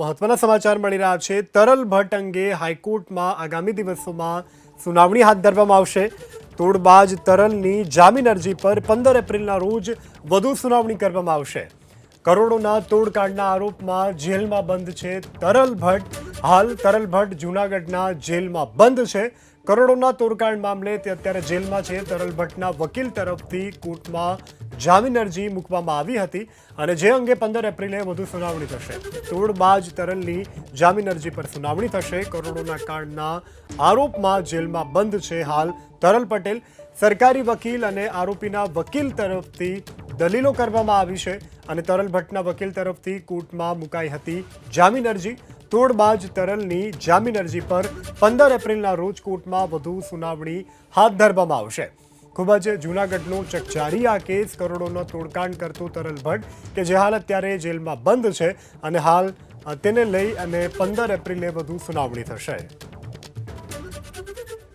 મહત્વના સમાચાર મળી રહ્યા છે. તરલ ભટ્ટ અંગે હાઈકોર્ટમાં આગામી દિવસોમાં સુનાવણી હાથ ધરવામાં આવશે. તોડબાજ તરલની જામીન અરજી પર પંદર એપ્રિલના રોજ વધુ સુનાવણી કરવામાં આવશે. કરોડોના તોડકાંડના આરોપમાં જેલમાં બંધ છે તરલ ભટ્ટ. હાલ તરલ ભટ્ટ જૂનાગઢના જેલમાં બંધ છે. કરોડોના તોડકાંડ મામલે તે અત્યારે જેલમાં છે. તરલ ભટ્ટના વકીલ તરફથી કોર્ટમાં જામીન અરજી મૂકવામાં આવી હતી અને જે અંગે પંદર એપ્રિલે વધુ સુનાવણી થશે. તોડબાજ તરલની જામીન અરજી પર સુનાવણી થશે. કરોડોના કાંડના આરોપમાં જેલમાં બંધ છે હાલ તરલ પટેલ. સરકારી વકીલ અને આરોપીના વકીલ તરફથી દલીલો કરવામાં આવી છે અને તરલ ભટ્ટના વકીલ તરફથી કોર્ટમાં મુકાઈ હતી જામીન અરજી તોડબાજ તરલની જામીન અરજી પર પંદર એપ્રિલના રોજ કોર્ટમાં વધુ સુનાવણી હાથ ધરવામાં આવશે. ખૂબ જ જૂનાગઢનો ચકચારી આ કેસ કરોડોનો તોડકાંડ કરતું તરલ ભટ્ટ કે જે હાલ અત્યારે જેલમાં બંધ છે અને હાલ તેને લઈ અને પંદર એપ્રિલે વધુ સુનાવણી થશે.